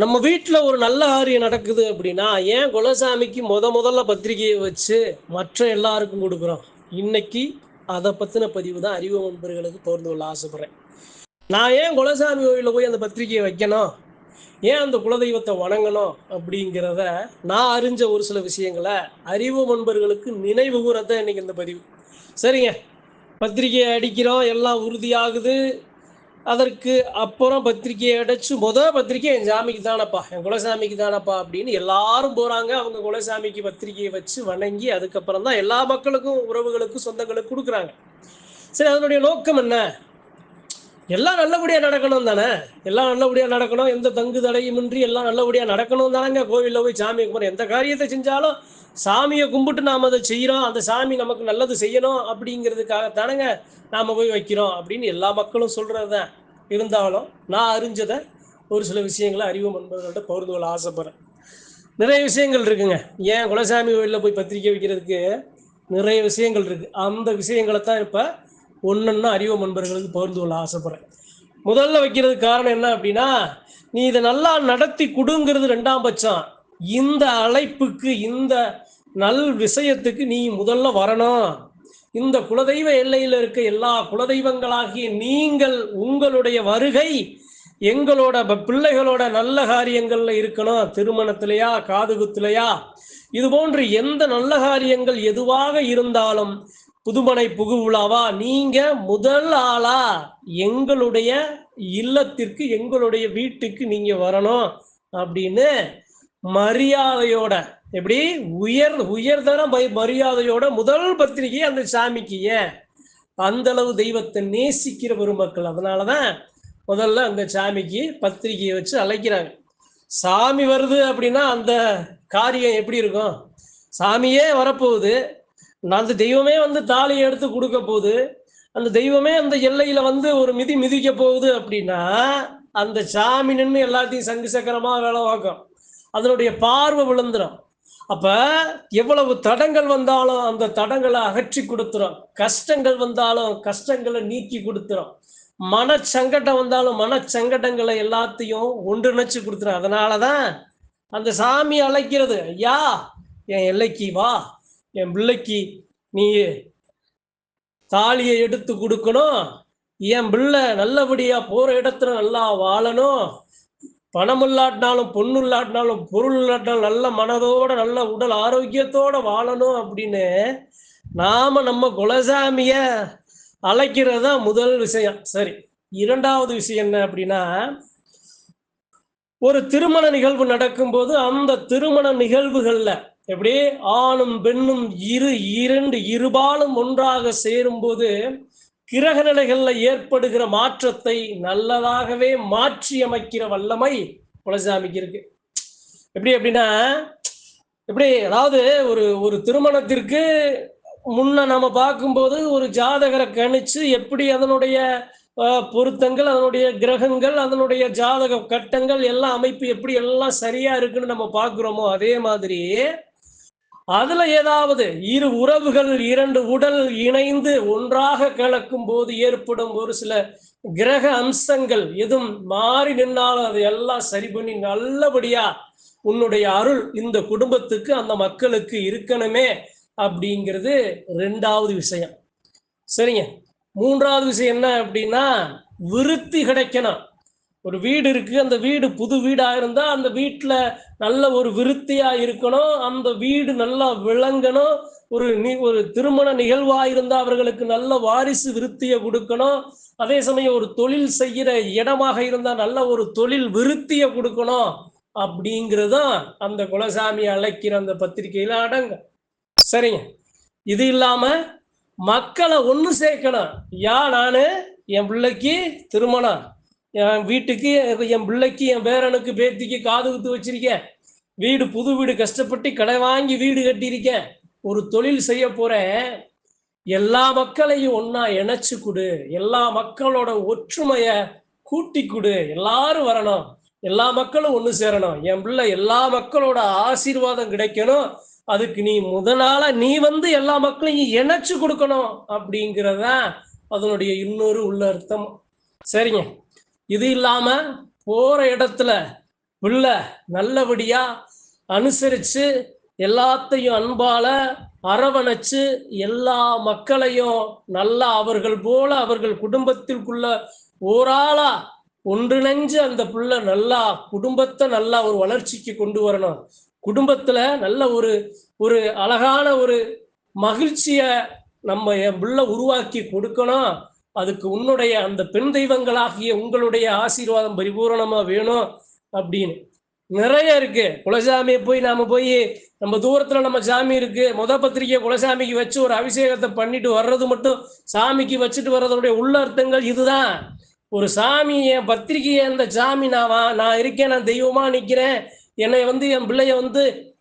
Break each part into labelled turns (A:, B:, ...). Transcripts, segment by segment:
A: நம்ம வீட்டில் ஒரு நல்ல காரியம் நடக்குது அப்படின்னா ஏன் குலசாமிக்கு முத முதல்ல பத்திரிகையை வச்சு மற்ற எல்லாருக்கும் கொடுக்குறோம்? இன்னைக்கு அதை பற்றின பதிவு தான் அறிவு நண்பர்களுக்கு பகிர்ந்து கொள்ள ஆசைப்படுறேன். நான் ஏன் குலசாமி கோயிலில் போய் அந்த பத்திரிகையை வைக்கணும்? ஏன் அந்த குலதெய்வத்தை வணங்கணும் அப்படிங்கிறத நான் அறிஞ்ச ஒரு சில விஷயங்களை அறிவு நண்பர்களுக்கு நினைவு கூறத்தான் இன்னைக்கு இந்த பதிவு. சரிங்க. பத்திரிகையை அடிக்கிறோம் எல்லாம் உறுதியாகுது. அதற்கு அப்புறம் பத்திரிக்கையை அடைச்சு முதல் பத்திரிக்கை என் சாமிக்கு தானப்பா. என் குலசாமிக்கு தானப்பா அப்படின்னு எல்லாரும் போறாங்க. அவங்க குலசாமிக்கு பத்திரிக்கையை வச்சு வணங்கி அதுக்கப்புறம் தான் எல்லா மக்களுக்கும் உறவுகளுக்கும் சொந்தங்களுக்கும் கொடுக்குறாங்க. சரி அதனுடைய நோக்கம் என்ன? எல்லாம் நல்லபடியா நடக்கணும் தானே? எல்லாம் நல்லபடியா நடக்கணும். எந்த தங்கு தடையுமின்றி எல்லாம் நல்லபடியா நடக்கணும் தானேங்க? கோவிலில் போய் சாமியை கும்பிட்றோம் எந்த காரியத்தை செஞ்சாலும் சாமியை கும்பிட்டு நாம் அதை செய்கிறோம் அந்த சாமி நமக்கு நல்லது செய்யணும் அப்படிங்கிறதுக்காக தானேங்க நாம் போய் வைக்கிறோம் அப்படின்னு எல்லா மக்களும் சொல்கிறது தான் இருந்தாலும் நான் அறிஞ்சதை ஒரு சில விஷயங்களை அறிவு நண்பர்கள்ட்ட பகிர்ந்து கொள்ள ஆசைப்பட்றேன். நிறைய விஷயங்கள் இருக்குங்க. ஏன் குலசாமி கோயிலில் போய் பத்திரிக்கை வைக்கிறதுக்கு நிறைய விஷயங்கள் இருக்குது அந்த விஷயங்களை தான் இப்போ ஒன்றுன்னா அறிவு நண்பர்களுக்கு பகிர்ந்து கொள்ள ஆசைப்படுறேன். முதல்ல வைக்கிறதுக்கு காரணம் என்ன அப்படின்னா நீ இதை நல்லா நடத்தி கொடுங்கிறது ரெண்டாம் பட்சம். இந்த அழைப்புக்கு இந்த நல் விஷயத்துக்கு நீ முதல்ல வரணும். இந்த குலதெய்வ எல்லையில் இருக்க எல்லா குலதெய்வங்களாகிய நீங்கள் உங்களுடைய வருகை எங்களோட பிள்ளைகளோட நல்ல காரியங்கள்ல இருக்கணும். திருமணத்திலையா காதுகுத்துலையா. இது போன்று எந்த நல்ல காரியங்கள் எதுவாக இருந்தாலும் புதுமனை புகு விழாவா நீங்க முதல் ஆளா எங்களுடைய இல்லத்திற்கு எங்களுடைய வீட்டுக்கு நீங்க வரணும் அப்படின்னு மரியாதையோட எப்படி? உயர் உயர்தர மரியாதையோட முதல் பத்திரிகை அந்த சாமிக்கு. ஏன்? அந்த அளவு தெய்வத்தை நேசிக்கிற பெருமக்கள் அதனாலதான் முதல்ல அந்த சாமிக்கு பத்திரிகையை வச்சு அழைக்கிறாங்க. சாமி வருது அப்படின்னா அந்த காரியம் எப்படி இருக்கும்? சாமியே வரப்போகுது. அந்த தெய்வமே வந்து தாலியை எடுத்து கொடுக்க போகுது. அந்த தெய்வமே அந்த எல்லையில வந்து ஒரு மிதி மிதிக்க போகுது அப்படின்னா அந்த சாமி நின்று எல்லாத்தையும் சங்கு சக்கரமா வேலை பார்க்கும். அதனுடைய பார்வை விழுந்துடும் அப்ப எவ்வளவு தடங்கள் வந்தாலும் அந்த தடங்களை அகற்றி கொடுத்துரும். கஷ்டங்கள் வந்தாலும் கஷ்டங்களை நீக்கி கொடுத்துரும். மனச்சங்கடம் வந்தாலும் மனச்சங்கடங்களை எல்லாத்தையும் ஒன்றிணைச்சு கொடுத்துரும். அதனாலதான் அந்த சாமி அழைக்கிறது ஐயா என் எல்லைக்கு வா. என் பிள்ளைக்கு நீ தாலியை எடுத்து கொடுக்கணும். என் பிள்ளை நல்லபடியாக போகிற இடத்துல நல்லா வாழணும். பணம் இல்லாட்டினாலும் பொண்ணு இல்லாட்டினாலும் பொருள் இல்லாட்டினாலும் நல்ல மனதோட நல்ல உடல் ஆரோக்கியத்தோட வாழணும் அப்படின்னு நாம நம்ம குலசாமிய அழைக்கிறது தான் முதல் விஷயம். சரி இரண்டாவது விஷயம் என்ன அப்படின்னா ஒரு திருமண நிகழ்வு நடக்கும்போது அந்த திருமண நிகழ்வுகளில் எப்படி? ஆணும் பெண்ணும் இரு இரண்டு இருபாலும் ஒன்றாக சேரும்போது கிரக நிலைகள்ல ஏற்படுகிற மாற்றத்தை நல்லதாகவே மாற்றி அமைக்கிற வல்லமை குலசாமிக்கு இருக்கு. எப்படி அப்படின்னா எப்படி அதாவது ஒரு ஒரு திருமணத்திற்கு முன்ன நம்ம பார்க்கும்போது ஒரு ஜாதகரை கணிச்சு எப்படி அதனுடைய பொருத்தங்கள் அதனுடைய கிரகங்கள் அதனுடைய ஜாதக கட்டங்கள் எல்லாம் அமைப்பு எப்படி எல்லாம் சரியா இருக்குன்னு நம்ம பார்க்குறோமோ அதே மாதிரி அதுல ஏதாவது இரு உறவுகள் இரண்டு உடல் இணைந்து ஒன்றாக கலக்கும் போது ஏற்படும் ஒரு சில கிரக அம்சங்கள் எதுவும் மாறி நின்னாலும் அதை எல்லாம் சரி பண்ணி நல்லபடியா உன்னுடைய அருள் இந்த குடும்பத்துக்கு அந்த மக்களுக்கு இருக்கணுமே அப்படிங்கிறது ரெண்டாவது விஷயம். சரிங்க. மூன்றாவது விஷயம் என்ன அப்படின்னா விருத்தி கிடைக்கணும். ஒரு வீடு இருக்கு அந்த வீடு புது வீடாக இருந்தால் அந்த வீட்டில் நல்ல ஒரு விருத்தியா இருக்கணும். அந்த வீடு நல்லா விளங்கணும். ஒரு நி ஒரு திருமண நிகழ்வா இருந்தா அவர்களுக்கு நல்ல வாரிசு விருத்தியை கொடுக்கணும். அதே சமயம் ஒரு தொழில் செய்கிற இடமாக இருந்தா நல்ல ஒரு தொழில் விருத்தியை கொடுக்கணும். அப்படிங்கிறதும் அந்த குலசாமி அழைக்கிற அந்த பத்திரிகையில அடங்க சரிங்க. இது இல்லாம மக்களை ஒன்று சேர்க்கணும். யா நானு என் பிள்ளைக்கு திருமணம். என் வீட்டுக்கு என் பிள்ளைக்கு என் பேரனுக்கு பேத்திக்கு காது குத்து வச்சிருக்கேன் வீடு புது வீடு கஷ்டப்பட்டு கடை வாங்கி வீடு கட்டியிருக்கேன் ஒரு தொழில் செய்ய போறேன் எல்லா மக்களையும் ஒன்றா இணைச்சு கொடு. எல்லா மக்களோட ஒற்றுமைய கூட்டி கொடு. எல்லாரும் வரணும். எல்லா மக்களும் ஒன்று சேரணும். என் பிள்ளை எல்லா மக்களோட ஆசீர்வாதம் கிடைக்கணும். அதுக்கு நீ முதனால நீ வந்து எல்லா மக்களையும் இணைச்சு கொடுக்கணும் அப்படிங்கிறதான் அதனுடைய இன்னொரு உள்ள அர்த்தம். சரிங்க. இது இல்லாம போற இடத்துல பிள்ளை நல்லபடியா அனுசரிச்சு எல்லாத்தையும் அன்பால அரவணைச்சு எல்லா மக்களையும் நல்லா அவர்கள் போல அவர்கள் குடும்பத்திற்குள்ள ஓராளா ஒன்றிணைஞ்சு அந்த பிள்ளை நல்லா குடும்பத்தை நல்லா ஒரு வளர்ச்சிக்கு கொண்டு வரணும். குடும்பத்துல நல்ல ஒரு ஒரு அழகான ஒரு மகிழ்ச்சிய நம்ம என் பிள்ளை உருவாக்கி கொடுக்கணும். அதுக்கு உன்னுடைய அந்த பெண் தெய்வங்களாகிய உங்களுடைய ஆசீர்வாதம் பரிபூரணமா வேணும் அப்படின்னு. நிறைய இருக்கு. குலசாமியை போய் நாம போய் நம்ம தூரத்துல நம்ம சாமி இருக்கு. முத பத்திரிகை குலசாமிக்கு வச்சு ஒரு அபிஷேகத்தை பண்ணிட்டு வர்றது மட்டும் சாமிக்கு வச்சுட்டு வர்றதோடைய உள்ள அர்த்தங்கள் இதுதான். ஒரு சாமி என் பத்திரிகையை அந்த சாமி நான் வா- நான் இருக்கேன் நான் தெய்வமா நிக்கிறேன். என்னை வந்து என் பிள்ளைய வந்து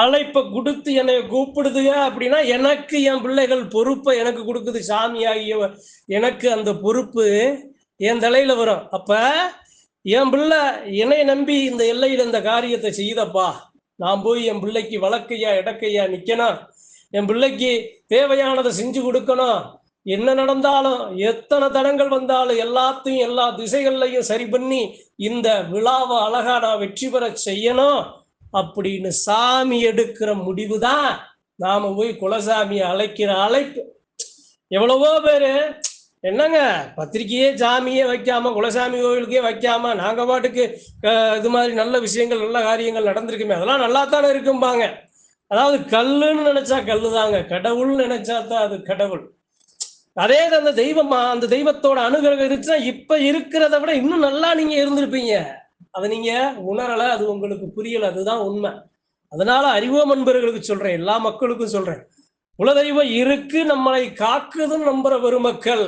A: அழைப்பை கொடுத்து என்னை கூப்பிடுதுங்க அப்படின்னா எனக்கு என் பிள்ளைகள் பொறுப்பை எனக்கு கொடுக்குது சாமி ஆகிய எனக்கு அந்த பொறுப்பு என் தலையில வரும். அப்ப என் பிள்ளை என்னை நம்பி இந்த எல்லையில இந்த காரியத்தை செய்தப்பா. நான் போய் என் பிள்ளைக்கு வழக்கையா இடக்கையா நிக்கணும். என் பிள்ளைக்கு தேவையானதை செஞ்சு கொடுக்கணும். என்ன நடந்தாலும் எத்தனை தடங்கள் வந்தாலும் எல்லாத்தையும் எல்லா திசைகள்லையும் சரி பண்ணி இந்த விழாவை அழகா நான் வெற்றி பெற செய்யணும். அப்படின்னு சாமி எடுக்கிற முடிவு தான் நாம போய் குலசாமியை அழைக்கிற அழைப்பு. எவ்வளவோ பேரு என்னங்க பத்திரிக்கையே சாமியே வைக்காம குலசாமி கோவிலுக்கே வைக்காம நாங்க பாட்டுக்கு இது மாதிரி நல்ல விஷயங்கள் நல்ல காரியங்கள் நடந்திருக்குமே அதெல்லாம் நல்லா தானே இருக்கும்பாங்க. அதாவது கல்லுன்னு நினைச்சா கல்லு தாங்க கடவுள்னு நினைச்சா தான் அது கடவுள். அதே அந்த தெய்வமா அந்த தெய்வத்தோட அனுகிரகம் இருந்துச்சுன்னா இப்ப இருக்கிறத விட இன்னும் நல்லா நீங்க இருந்திருப்பீங்க. அதை நீங்க உணரல அது உங்களுக்கு புரியல அதுதான் உண்மை. அதனால அறிவோம் அன்பர்களுக்கு சொல்றேன் எல்லா மக்களுக்கும் சொல்றேன். குலதெய்வம் இருக்கு நம்மளை காக்குதுன்னு நம்புற பெருமக்கள்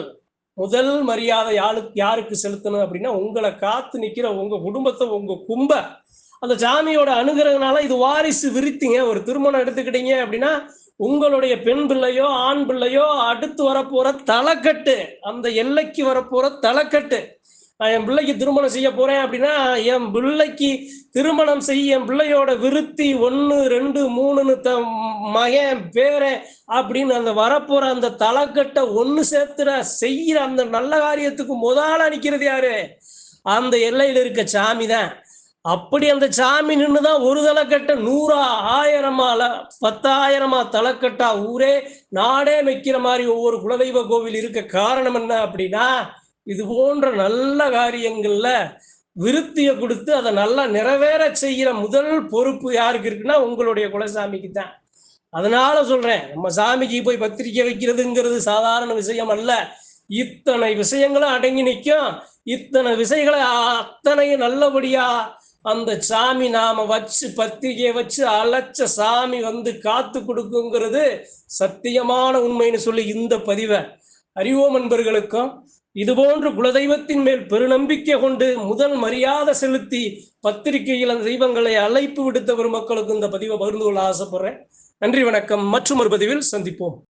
A: முதல் மரியாதை யாருக்கு யாருக்கு செலுத்தணும் அப்படின்னா உங்களை காத்து நிக்கிற உங்க குடும்பத்தை உங்க கும்ப. அந்த சாமியோட அனுகிரகனால இது வாரிசு விருத்திங்க ஒரு திருமணம் எடுத்துக்கிட்டீங்க அப்படின்னா உங்களுடைய பெண் பிள்ளையோ ஆண் பிள்ளையோ அடுத்து வரப்போற தலைக்கட்டு அந்த எல்லைக்கு வரப்போற தலைக்கட்டு. நான் என் பிள்ளைக்கு திருமணம் செய்ய போறேன் அப்படின்னா என் பிள்ளைக்கு திருமணம் செய்ய என் பிள்ளையோட விருத்தி ஒன்று ரெண்டு மூணுன்னு த மகன் பேரன் அப்படின்னு அந்த வரப்போற அந்த தலைக்கட்டை ஒன்று சேர்த்துற செய்கிற அந்த நல்ல காரியத்துக்கு முதலா நிற்கிறது யாரு? அந்த எல்லையில் இருக்க சாமி தான். அப்படி அந்த சாமி நின்று தான் ஒரு தலைக்கட்டை நூறா ஆயிரமால பத்தாயிரமா தலைக்கட்டா ஊரே நாடே வைக்கிற மாதிரி ஒவ்வொரு குலதெய்வ கோவில் இருக்க காரணம் என்ன அப்படின்னா இது போன்ற நல்ல காரியங்கள்ல விருத்தியை கொடுத்து அதை நல்லா நிறைவேற செய்கிற முதல் பொறுப்பு யாருக்கு இருக்குன்னா உங்களுடைய குலசாமிக்கு தான் அதனால சொல்றேன் நம்ம சாமிக்கு போய் பத்திரிக்கை வைக்கிறதுங்கிறது சாதாரண விஷயம் அல்ல. இத்தனை விஷயங்களும் அடங்கி நிற்கும். இத்தனை விஷயங்களை அத்தனையும் நல்லபடியா அந்த சாமி நாம வச்சு பத்திரிகையை வச்சு அழைச்ச சாமி வந்து காத்து கொடுக்குங்கிறது சத்தியமான உண்மைன்னு சொல்லி இந்த பதிவை அறிவோம் நண்பர்களுக்கும் இதுபோன்று குலதெய்வத்தின் மேல் பெருநம்பிக்கை கொண்டு முதல் மரியாதை செலுத்தி பத்திரிகையில் அந்த தெய்வங்களை அழைப்பு விடுத்த பெருமக்களுக்கு இந்த பதிவை பகிர்ந்து கொள்ள ஆசைப்படுறேன். நன்றி வணக்கம். மற்றும் ஒரு பதிவில் சந்திப்போம்.